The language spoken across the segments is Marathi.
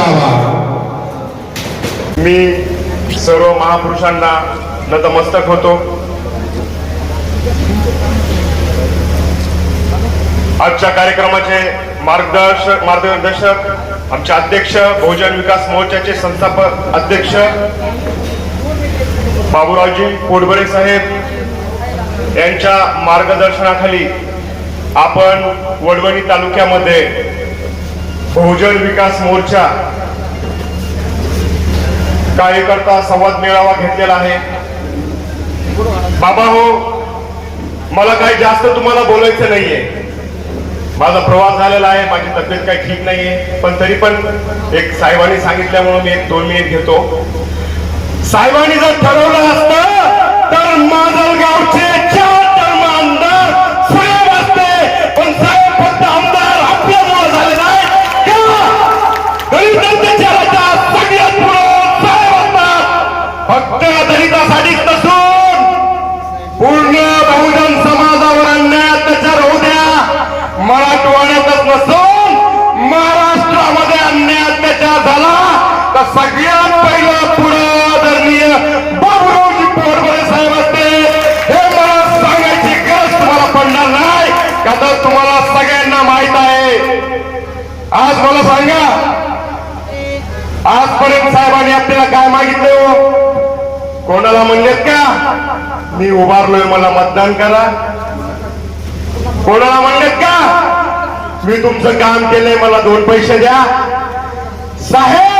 करावा मी सर्व महापुरुषांना नतमस्तक होतो. आजच्या कार्यक्रमाचे मार्गदर्शक मार्गदर्शक आमचे अध्यक्ष बहुजन विकास मोर्चाचे संस्थापक अध्यक्ष बाबूरावजी पोटबळे साहेब यांच्या मार्गदर्शनाखाली आपण वडवणी तालुक्यामध्ये बहुजन विकास मोर्चा कार्यकर्ता संवाद मेळावा घेतलेला आहे. बाबा हो मला काही जास्त तुम्हाला बोलायचं नाहीये. माझा प्रवास झालेला आहे माझी तब्येत काही ठीक नाहीये. पण तरी पण एक साहेबांनी सांगितल्यामुळे मी एक दोन मिनिट घेतो. साहेबांनी जर ठरवलं असतं तर माझं गावचे आता सगळ्यात पहिला पुढं आदरणीय बाबुरावजी पोरबळे साहेब असते. हे मला सांगायची गरज तुम्हाला पडणार नाही. का तुम्हाला सगळ्यांना माहीत आहे. आज मला सांगा. आजपर्यंत साहेबांनी आपल्याला काय मागितले हो? कोणाला म्हणलेत का? मी उभारलोय मला मतदान करा. कोणाला म्हणलेत का? मी तुमचं काम केलंय मला दोन पैसे द्या. साहेब!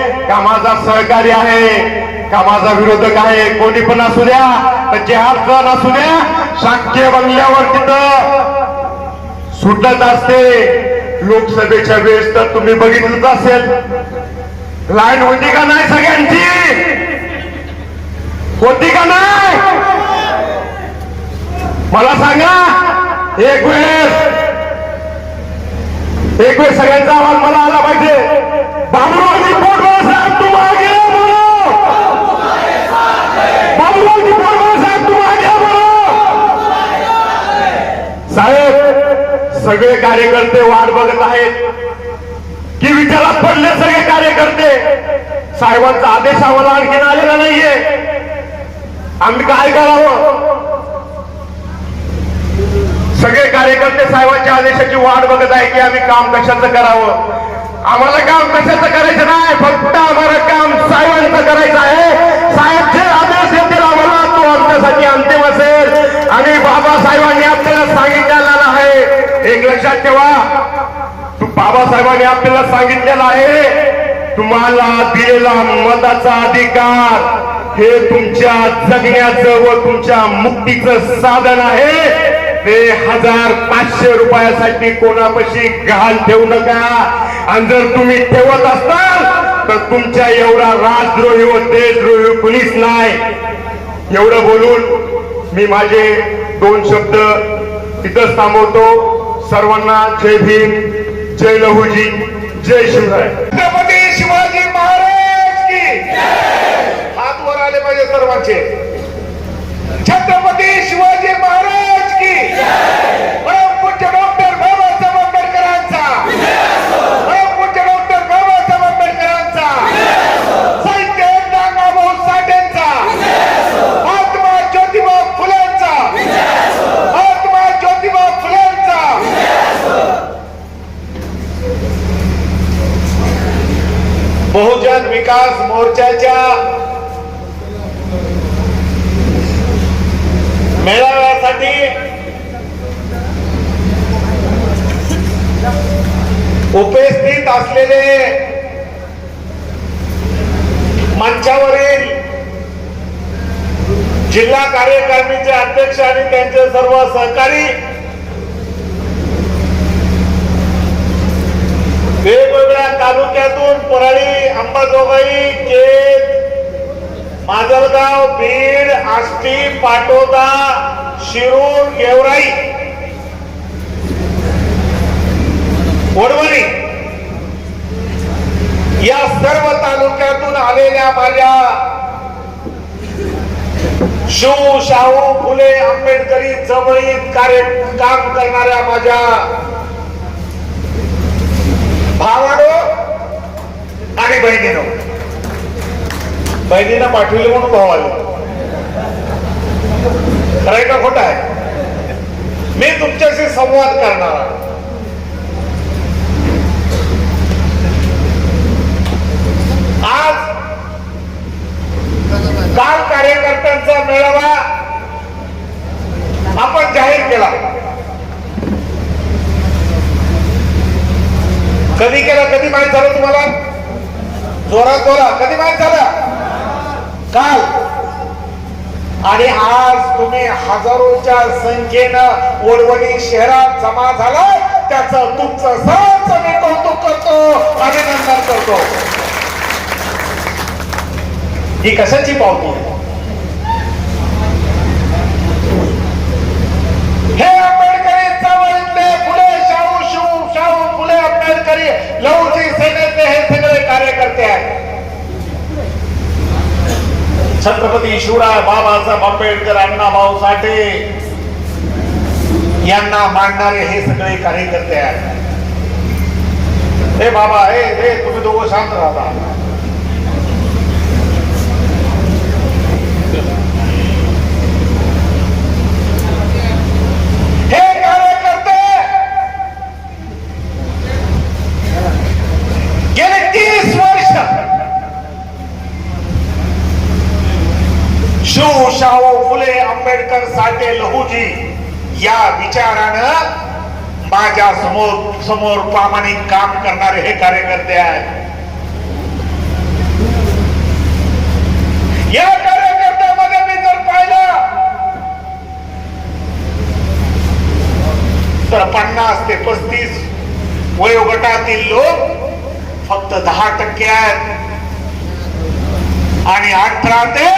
माझा सहकारी आहे. का माझा विरोधक आहे. कोणी पण असू द्या तर असू द्या शाक्य बंगल्यावर तिथं सुटत असते. लोकसभेच्या वेळेस तर तुम्ही बघितलंच असेल. लाईन होती का नाही सगळ्यांची? होती का नाही? मला सांगा एक वेळेस एक वेळ सगळ्यांचा आवाज मला आला पाहिजे. बाबुरावजी पोटवर साहेब तू मागे ये बोलो बाबुरावजी पोटवर साहेब तू मागे ये बोलो साहेब सगळे कार्यकर्ते वाट बघत आहेत. की विचारात पडले सगळे कार्यकर्ते. साहेबांचा आदेश आम्हाला आणखीन आलेला नाहीये. आम्ही काय करावं? सगळे कार्यकर्ते साहेबांच्या आदेशाची वाट बघत आहे की आम्ही काम कशाचं करावं? आम्हाला काम कशाचं करायचं नाही? फक्त आम्हाला काम साहेबांचं करायचं आहे. साहेब जे आदेश देतील आम्हाला. तो आमच्यासाठी अंतिम असेल. आणि बाबासाहेबांनी आपल्याला सांगितलेला आहे एक लक्षात ठेवा. तू बाबासाहेबांनी आपल्याला सांगितलेलं आहे तुम्हाला दिलेला मताचा अधिकार हे तुमच्या जगण्याचं व तुमच्या मुक्तीचं साधन आहे. ते हजार पाचशे रुपयासाठी कोणापाशी गहाण ठेवू नका. आणि जर तुम्ही ठेवत असाल तर तुमच्या एवढा राजद्रोही व देशद्रोही कुणीच नाही. एवढं बोलून मी माझे दोन शब्द तिथंच थांबवतो. सर्वांना जय भीम जय लहूजी जय शिवराय. छत्रपती शिवाजी महाराज की हात वर आले पाहिजे सर्वांचे. छत्रपती शिवाजी महाराज बहुजन विकास मोर्चाच्या मेळाव्यासाठी उपस्थित असलेले मंचावरील जिल्हा कार्यकारिणीचे अध्यक्ष आणि त्यांचे सर्व सहकारी वेगवेगळ्या अंबाजोगाई केज माजलगाव बीड आष्टी पाटोदा शिरूर गेवराई. वडवणी. या सर्व तालुक्यातून आलेल्या माझ्या शिव शाहू फुले आंबेडकरी जवळीत कार्य काम करणाऱ्या माझ्या भावानो आणि बहिणीनं बहिणीनं पाठवले म्हणून भाव आले. खरंय का खोट आहे? मी तुमच्याशी संवाद करणार आहे. आज काल कार्यकर्त्यांचा मेळावा आपण जाहीर केला. कधी केला कधी माहीत झालं तुम्हाला? जोरात बोला. कधी माहीत झालं? काल. आणि आज तुम्ही हजारोच्या संख्येनं ओडवणी शहरात जमा झाला त्याच तुमचं सहज मी कौतुक करतो. अभिनंदन करतो. ही कशाची पावती हे आंबेडकरी शाहू शिव शाहू फुले आंबेडकरी लवची सेनेचे हे सगळे कार्यकर्ते आहेत. छत्रपती शिवराय बाबासाहेब आंबेडकर अण्णाभाऊ साठे यांना मांडणारे हे सगळे कार्यकर्ते आहेत. हे बाबा हे हे तुम्ही दोघं शांत राहा हे कार्यकर्ते गेले तीस वर्ष शिव शाहू फुले आंबेडकर साठे लहूजी या विचारानं माझ्यासमोर समोर प्रामाणिक काम करणारे हे कार्यकर्ते आहेत. या कार्यकर्त्यामध्ये मी जर पाहिलं तर पन्नास ते पस्तीस वयोगटातील लोक फक्त दहा टक्के आहेत. आणि अठरा ते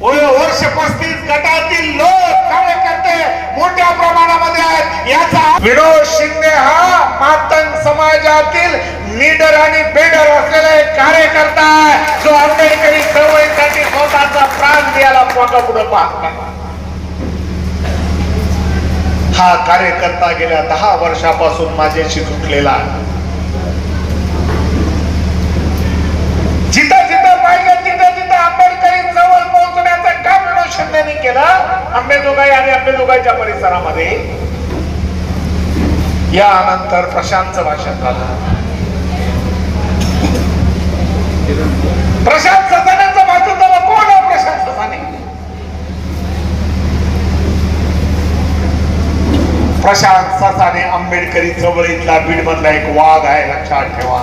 वर्ष पस्तीस गटातील लोक कार्यकर्ते मोठ्या प्रमाणामध्ये आहेत. याचा विनोद शिंदे हा मातंग समाजातील लीडर आणि बेडर असलेला एक कार्यकर्ता आहे. जो आंबेडकरी चळवळीसाठी स्वतःचा प्राण द्यायला पोटा पुढे पाहत हा कार्यकर्ता गेल्या दहा वर्षापासून माझ्याशी तुटलेला आहे जिथं जिथं पाहिजे तिथं तिथं आंबेडकरी जवळ पोहोचण्याचं काम विनोद शिंदेनी केलं आंबेजोगाई आणि आंबेजोगाईच्या परिसरामध्ये. यानंतर प्रशांतचं भाषण झालं. प्रशांत ससानेचं भाषण झालं कोण आहे प्रशांत ससाने प्रशांत ससाने आंबेडकरी चवळीतला बीड मधला एक वाघ आहे लक्षात ठेवा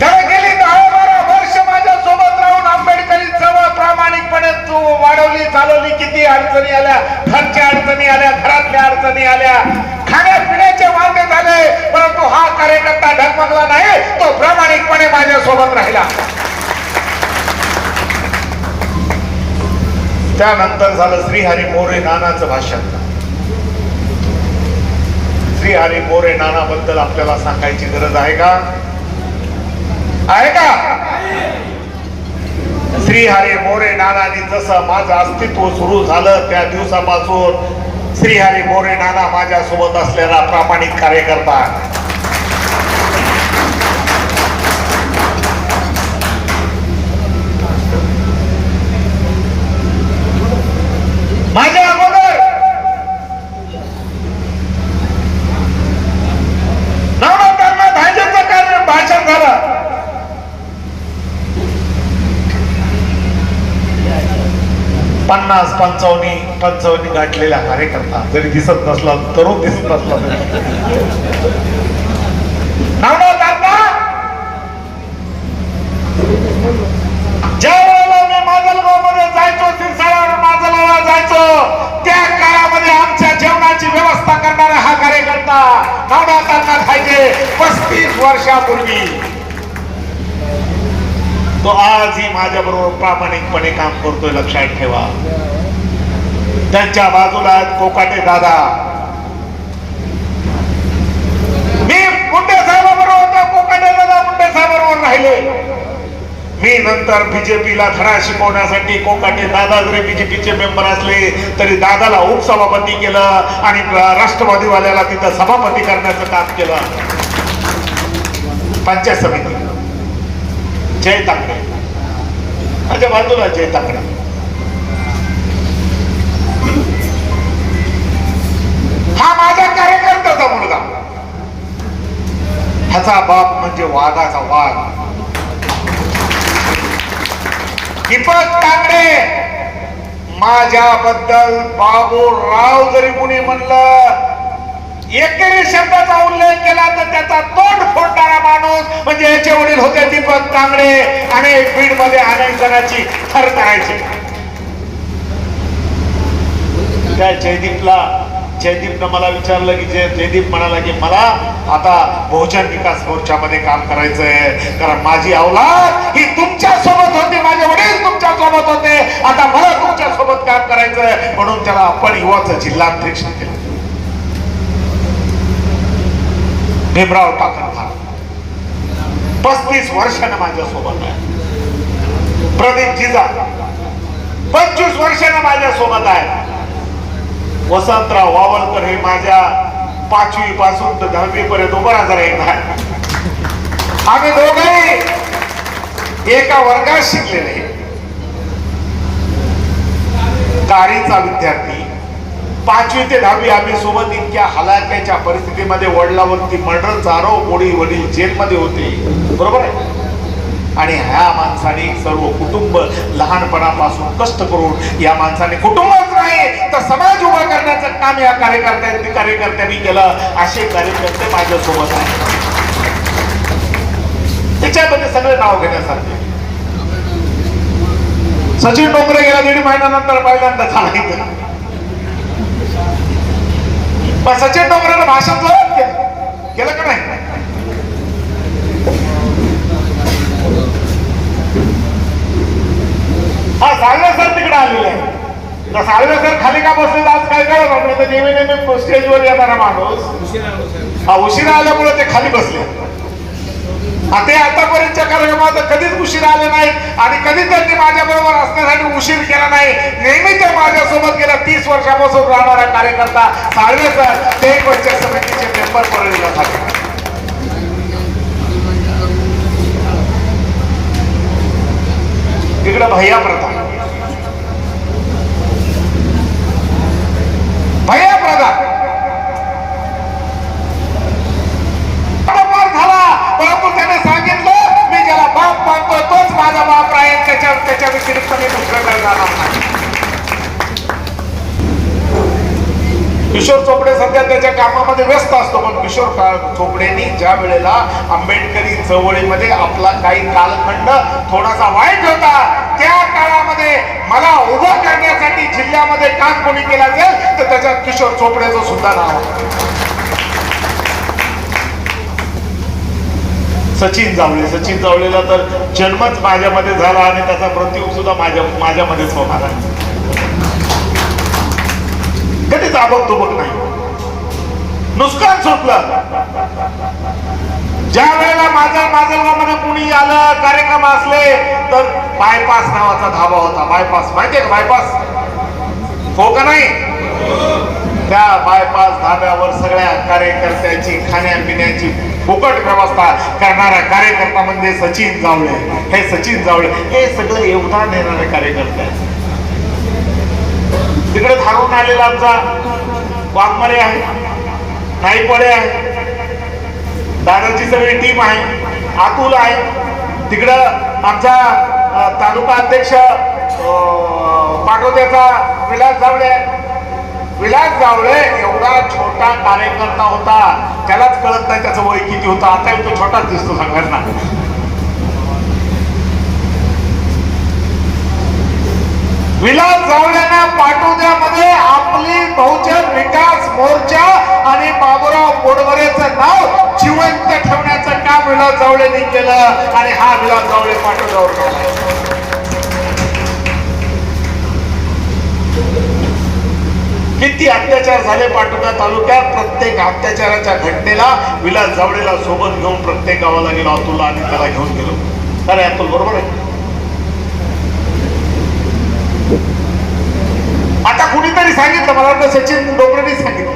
त्याला गेली दहा बारा वर्ष माझ्या सोबत राहून आंबेडकरी चळवळ प्रामाणिकपणे तू वाढवली चालवली किती अडचणी आल्या? घरच्या अडचणी आल्या घरातल्या अडचणी आल्या. खाण्यापिण्याचे वांदे झाले परंतु हा कार्यकर्ता ढगमगला नाही तो प्रामाणिकपणे माझ्या सोबत राहिला. त्यानंतर झालं श्रीहरी मोरे नानाचं भाषण. श्रीहरी मोरे नानाबद्दल आपल्याला सांगायची गरज आहे का? आहे का? श्री हरे मोरे नानानी जसं माझं अस्तित्व सुरू झालं त्या दिवसापासून श्री हरी मोरे नाना माझ्यासोबत असलेला प्रामाणिक कार्यकर्ता माझ्या अगोदर नवनाथांना भाजपचं कार्य भाषण झालं पन्नास पंचावन्नी गाठलेला कार्यकर्ता. जरी दिसत नसला तरुण दिसत नसला तरी. नवनाथ अण्णा, ज्या वेळेला मी माजलगावमध्ये जायचो सिरसाळ्यावर माजलगावला जायचो त्या काळामध्ये आमच्या जेवणाची व्यवस्था करणारा हा कार्यकर्ता नवनाथांना खायचे पस्तीस वर्षापूर्वी. तो आजही माझ्याबरोबर प्रामाणिकपणे काम करतोय लक्षात ठेवा. त्यांच्या बाजूला आहेत कोकाटे दादा. मी मुंडे साहेबाबरोबर होतो कोकाटे दादा मुंडे साहेबाबरोबर राहिले. मी नंतर बीजेपीला धडा शिकवण्यासाठी कोकाटे दादा जरी बीजेपीचे मेंबर असले तरी दादाला उपसभापती केलं आणि राष्ट्रवादीवाल्याला तिथं सभापती करण्याचं काम केलं. पंचायत समिती. जय ताकडे माझ्या बाजूला जय ताकडे हा माझ्या कार्यकर्त्याचा मुलगा. ह्याचा बाप म्हणजे वाघाचा वाघ. दीपक तांगडे माझ्याबद्दल बाबूराव जरी कुणी म्हणलं एकेरी शब्दाचा उल्लेख केला तर त्याचा तोंड फोडणारा माणूस म्हणजे याचे वडील होते दीपक तांगडे आणि बीडमध्ये अनेक जणांची थर करायची. त्या जयदीपला जयदीपनं मला विचारलं की जय जयदीप म्हणाला की मला आता बहुजन विकास मोर्चामध्ये काम करायचं आहे कारण माझी औलाद ही तुमच्यासोबत होती माझे वडील तुमच्यासोबत होते. आता मला तुमच्यासोबत काम करायचं आहे म्हणून त्याला आपण युवाचं जिल्हाध्यक्ष केलं. भीमराव टाकरकर पस्तीस वर्षानं माझ्या सोबत आहे. प्रदीप जिजा पंचवीस वर्षानं माझ्या सोबत आहे. वसंतराव वावलकर हे माझ्या पाचवी पासून तर दहावी पर्यंत उभं राहणार आहे आम्ही दोघे एका वर्गात शिकलेले. कारीचा विद्यार्थी. पाचवी ते दहावी आम्ही सोबत इतक्या हलाक्याच्या परिस्थितीमध्ये वडिलावरती मर्डरचा आरोप वडील वडील जेलमध्ये होते. बरोबर आहे? आणि ह्या माणसाने सर्व कुटुंब लहानपणापासून कष्ट करून या माणसाने कुटुंबच नाही तर समाज उभा करण्याचं काम या कार्यकर्त्यांनी कार्यकर्त्यांनी केलं. असे कार्यकर्ते माझ्यासोबत आहेत. त्याच्यामध्ये सगळे नाव घेण्यासारखे सचिन डोंगरे गेला दीड महिन्यानंतर पहिल्यांदा झाला पण सचिन डोंगरेनं भाषण जोरात केलं केलं का नाही हा साळवे सर तिकडे आलेले आहे तर साळवे सर खाली का बसले नाही तर नेहमी नेहमी स्टेजवर येणारा माणूस. हा उशिरा आल्यामुळे ते खाली बसले. ते आतापर्यंतच्या कार्यक्रमात कधीच उशीर आले नाही आणि कधीच त्यांनी माझ्या बरोबर असण्यासाठी उशीर केला नाही. नेहमी ते माझ्यासोबत गेल्या तीस वर्षापासून राहणारा कार्यकर्ता साळवे सर ते पंचायत समितीचे मेंबर पडलेले झाले तिकडे भैया प्रधान भैया प्रधान थोडाफार झाला परंतु त्याने सांगितलं मी ज्याला बाप मानतो तोच माझा बाप राहील त्याच्या त्याच्या व्यतिरिक्त मी दुसऱ्याकडे जाणार नाही किशोर चोपडे सध्या त्याच्या कामामध्ये व्यस्त असतो पण किशोर का- चोपडेनी ज्या वेळेला आंबेडकरी चळवळीमध्ये आपला काही कालखंड थोडासा वाईट होता त्या काळामध्ये मला उभं करण्यासाठी जिल्ह्यामध्ये काम कोणी केला असेल तर त्याच्यात किशोर चोपडेचं सुद्धा नाव सचिन जावळे. सचिन जावळेला तर जन्मच माझ्यामध्ये झाला आणि त्याचा मृत्यू सुद्धा माझ्या माझ्यामध्येच होणार आहे. कधीच आबक नाही. नुकसान सुटलं. ज्या वेळेला माझ्या माझ्यामध्ये कुणी आलं कार्यक्रम असले तर बायपास नावाचा धाबा होता. बायपास माहितीये का बायपास हो का नाही? त्या बायपास धाब्यावर सगळ्या कार्यकर्त्याची खाण्यापिण्याची फुकट व्यवस्था करणारा कार्यकर्ता म्हणजे सचिन जावळे. हे सचिन जावळे. हे सगळं योगदान देणारे कार्यकर्ते आहेत. तिकडे धारून आलेला आमचा वाघमारे आहे नाईपडे आहे. दादाची सगळी टीम आहे अतुल आहे. तिकडं आमचा तालुका अध्यक्ष पाठवत्याचा विलास जावळे. विलास जावळे एवढा छोटा कार्यकर्ता होता. त्यालाच कळत नाही त्याचं वय किती होतं. आता तो छोटाच दिसतो सगळ्यांना विलास जावळेंना पाटोद्यामध्ये आपली बहुजन विकास मोर्चा आणि बाबुराव बोडवरेचं नाव जिवंत ठेवण्याचं काम विलास जावळेंनी केलं. आणि हा विलास जावळे पाठवल्यावर किती अत्याचार झाले पाटोदा तालुक्यात? प्रत्येक अत्याचाराच्या घटनेला विलास जावळेला सोबत घेऊन प्रत्येक गावाला गेलो. अतुलला आणि त्याला घेऊन गेलो. अरे अतुल बरोबर आहे? आता कुणीतरी सांगितलं मला वाटतं सचिन डोबरेने सांगितलं.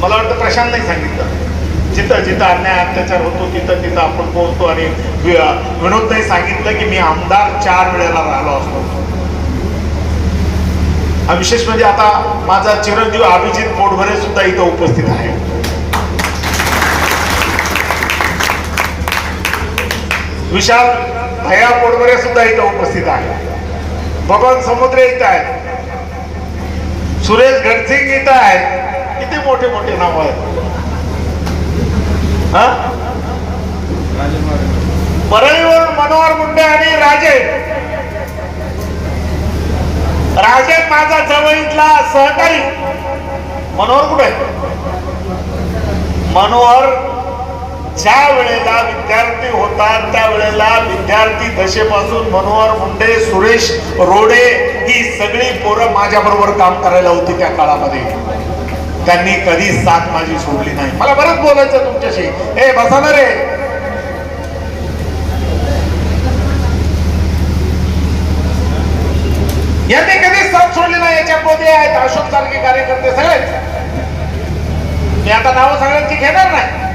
मला वाटतं प्रशांतने सांगितलं. जिथं जिथं अन्याय अत्याचार होतो तिथं तिथं आपण पोहोचतो आणि वि- विनोदने सांगितलं की मी आमदार चार वेळेला राहिलो असतो. विशेष म्हणजे आता माझा चिरंजीव अभिजित पोटभरे सुद्धा इथं उपस्थित आहे. विशाल भया पोटभरे सुद्धा इथं उपस्थित आहे. बबन समुद्रे इथं आहे. सुरेश गडसिंग इथं आहे किती मोठे मोठे नाव आहेत हा? परळीवरून मनोहर मुंडे आणि राजे राजे माझा जवळीतला सहकारी मनोहर कुठे? मनोहर ज्या वेळेला विद्यार्थी होता त्या वेळेला विद्यार्थी दशेपासून मनोहर मुंडे सुरेश रोडे ही सगळी पोरं माझ्या बरोबर काम करायला होती त्या काळामध्ये. त्यांनी कधी साथ माझी सोडली नाही. मला बरंच बोलायचं तुमच्याशी. ए बसा ना रे. यांनी कधीच साथ सोडली नाही? याच्यामध्ये आहेत अशोक सारखे कार्यकर्ते सगळेच. मी आता नावं सगळ्यांची घेणार नाही.